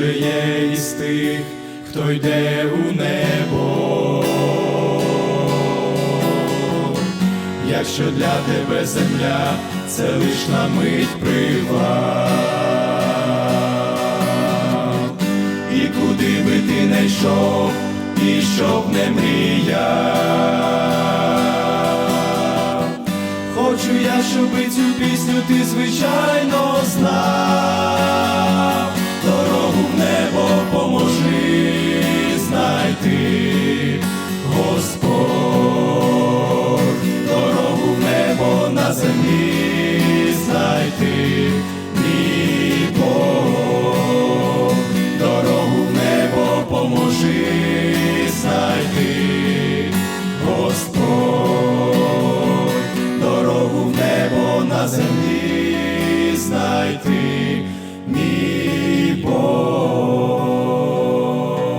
може є із тих, хто йде у небо. Якщо для тебе земля, це лиш на мить привал. І куди би ти не йшов, і щоб не мріяв. Хочу я, щоби цю пісню ти звичайно. ти, Господь, дорогу в небо на землі знайти, мій Бог, дорогу в небо поможи знайти, Господь, дорогу в небо на землі.